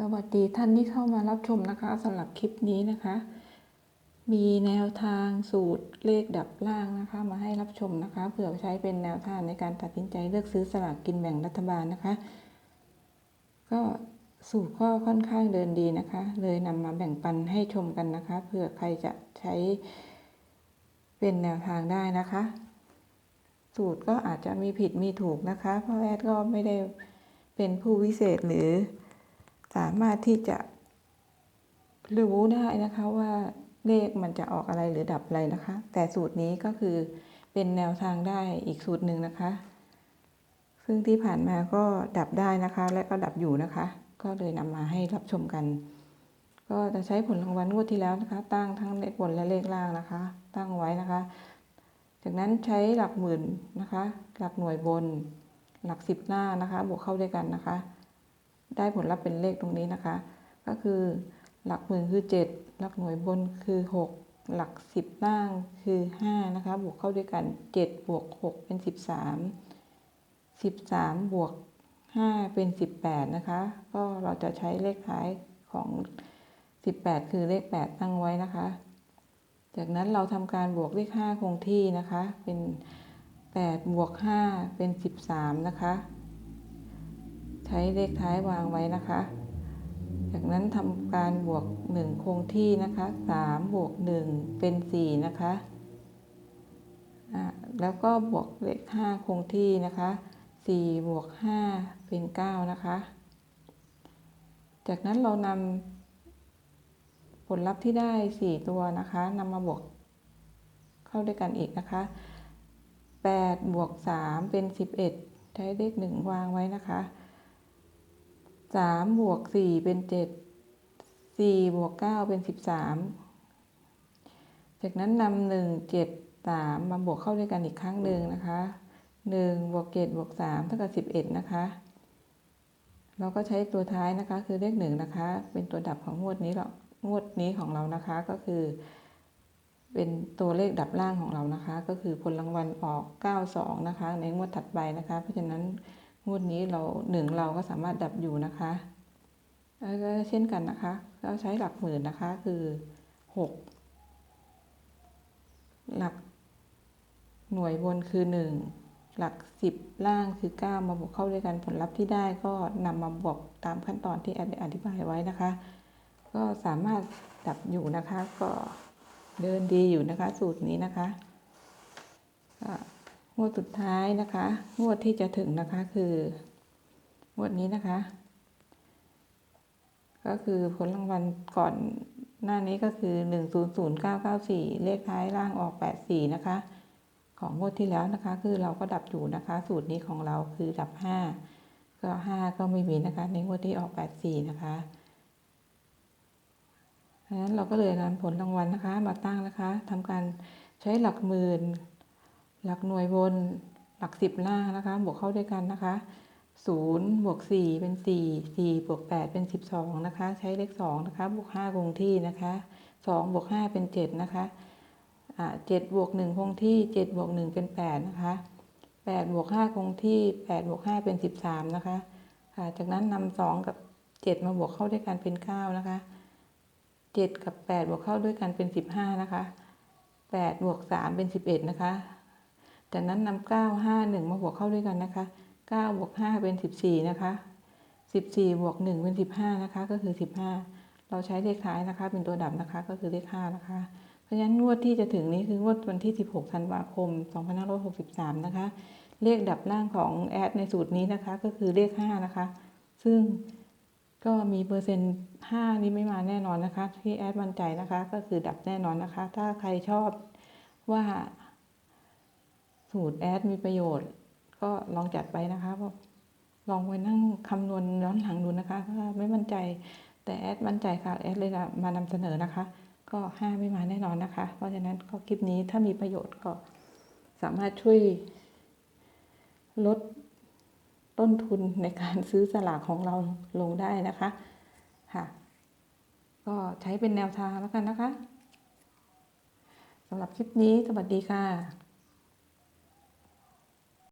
สวัสดีท่านที่เข้ามารับชมนะคะสำหรับคลิปนี้นะคะ มีแนวทางสูตรเลขดับล่างนะคะ มาให้รับชมนะคะเผื่อใช้เป็นแนวทางในการตัดสินใจเลือกซื้อสลากกินแบ่งรัฐบาลนะคะ ก็สูตรก็ค่อนข้างเดินดีนะคะ เลยนำมาแบ่งปันให้ชมกันนะคะเผื่อใครจะใช้เป็นแนวทางได้นะคะ สูตรก็อาจจะมีผิดมีถูกนะคะ เพราะแอดก็ไม่ได้เป็นผู้วิเศษหรือ สามารถที่จะรู้ได้นะคะว่าเลขมันจะออกอะไรหรือดับอะไรนะคะ แต่สูตรนี้ก็คือเป็นแนวทางได้อีกสูตรหนึ่งนะคะ ซึ่งที่ผ่านมาก็ดับได้นะคะ และก็ดับอยู่นะคะ ก็เลยนำมาให้รับชมกัน ก็จะใช้ผลรางวัลงวดที่แล้วนะคะ ตั้งทั้งเลขบนและเลขล่างนะคะ ตั้งไว้นะคะ จากนั้นใช้หลักหมื่นนะคะ หลักหน่วยบน หลักสิบหน้านะคะ บวกเข้าด้วยกันนะคะ ได้ผลลัพธ์เป็นเลขตรงนี้นะคะ ก็คือหลักหมื่นคือ 7 หลักหน่วยบนคือ 6 หลัก 10ล่างคือ 5 นะคะ บวกเข้าด้วยกัน 7 บวก 6 เป็น 13 13 บวก 5 เป็น 18 นะคะ ก็เราจะใช้เลขท้ายของ 18 คือเลข 8 ตั้งไว้นะคะ จากนั้นเราทำการบวกเลข 5 คงที่นะคะ เป็น 8 บวก 5 เป็น 13 นะคะ ใช้เลขท้ายวางไว้นะคะ จากนั้นทำการบวก 1 คงที่นะคะ3บวก 1 เป็น 4 นะคะ แล้วก็บวกเลข 5 คงที่นะคะ4บวก5เป็น 9 นะคะ จากนั้นเรานำผลลัพธ์ที่ได้ 4 ตัวนะคะนำมาบวกเข้าด้วยกันอีกนะคะ8บวก3เป็น 11 ใช้เลข 1 วางไว้นะคะ สามบวกสี่เป็นเจ็ดสี่บวกเก้าเป็นสิบสามจากนั้นนำหนึ่งเจ็ดสามมาบวกเข้าด้วยกันอีกครั้งหนึ่งนะคะหนึ่งบวกเจ็ดบวกสามเท่ากับสิบเอ็ดนะคะเราก็ใช้ตัวท้ายนะคะคือเลขหนึ่งนะคะ เป็นตัวดับของงวดนี้หรอกงวดนี้ของเรานะคะก็คือ เป็นตัวเลขดับล่างของเรานะคะ ก็คือผลรางวัลออก 92 นะคะ ในงวดถัดไปนะคะ เพราะฉะนั้น งวดนี้เราหนึ่งเราก็สามารถดับอยู่นะคะแล้วก็เช่นกันนะคะก็ใช้หลักหมื่นนะคะคือหกหลักหน่วยบนคือหนึ่งหลักสิบล่างคือเก้ามาบวกเข้าด้วยกันผลลัพธ์ที่ได้ก็นำมาบวกตามขั้นตอนที่แอดอธิบายไว้นะคะ ก็สามารถดับอยู่นะคะก็เดินดีอยู่นะคะสูตรนี้นะคะ งวดสุดท้ายนะคะ งวดที่จะถึงนะคะคืองวดนี้นะคะ ก็คือผลรางวัลก่อนหน้านี้ก็คือหนึ่งศูนย์ศูนย์เก้าเก้าสี่เลขท้ายล่างออกแปดสี่นะคะ ของงวดที่แล้วนะคะ คือเราก็ดับอยู่นะคะ สูตรนี้ของเราคือดับห้าก็ห้าก็ไม่มีนะคะ ในงวดที่ออกแปดสี่นะคะดังนั้นเราก็เลยนำผลรางวัลนะคะ มาตั้งนะคะทำการใช้หลักหมื่น หลักหน่วยบนหลักสิบล่างนะคะ บวกเข้าด้วยกันนะคะศูนย์บวกสี่เป็นสี่สี่บวกแปดเป็นสิบสองนะคะ ใช้เลขสองนะคะ บวกห้าคงที่นะคะสองบวกห้าเป็นเจ็ดนะคะเจ็ดบวกหนึ่งคงที่เจ็ดบวกหนึ่งเป็นแปดนะคะแปดบวกห้าคงที่แปดบวกห้าเป็นสิบสามนะคะะจากนั้นนำสองกับเจ็ดมาบวกเข้าด้วยกันเป็นเก้านะคะเจ็ดกับแปดบวกเข้าด้วยกันเป็นสิบห้านะคะแปดบวกสามเป็นสิบเอ็ดนะคะ จากนั้นนำเก้าห้าหนึ่งมาบวกเข้าด้วยกันนะคะเก้าบวกห้าเป็นสิบสี่นะคะสิบสี่บวกหนึ่งเป็นสิบห้านะคะ ก็คือสิบห้าเราใช้เลขท้ายนะคะ เป็นตัวดับนะคะก็คือเลขห้านะคะ เพราะฉะนั้นงวดที่จะถึงนี้คืองวดวันที่สิบหกธันวาคมสองพันห้าร้อยหกสิบสามนะคะ เลขดับล่างของแอดในสูตรนี้นะคะ ก็คือเลขห้านะคะ ซึ่งก็มีเปอร์เซ็นต์ห้านี้ไม่มาแน่นอนนะคะ ที่แอดมั่นใจนะคะ ก็คือดับแน่นอนนะคะ ถ้าใครชอบว่า สูตรแอดมีประโยชน์ ก็ลองจัดไปนะคะลองไปนั่งคำนวณย้อนหลังดูนะคะถ้าไม่มั่นใจแต่แอดมั่นใจค่ะแอดเลยมานำเสนอนะคะ ก็ห้าไม่มาแน่นอนนะคะ เพราะฉะนั้นก็คลิปนี้ถ้ามีประโยชน์ก็สามารถช่วยลดต้นทุนในการซื้อสลากของเราลงได้นะคะค่ะ ก็ใช้เป็นแนวทางแล้วกันนะคะสำหรับคลิปนี้สวัสดีค่ะ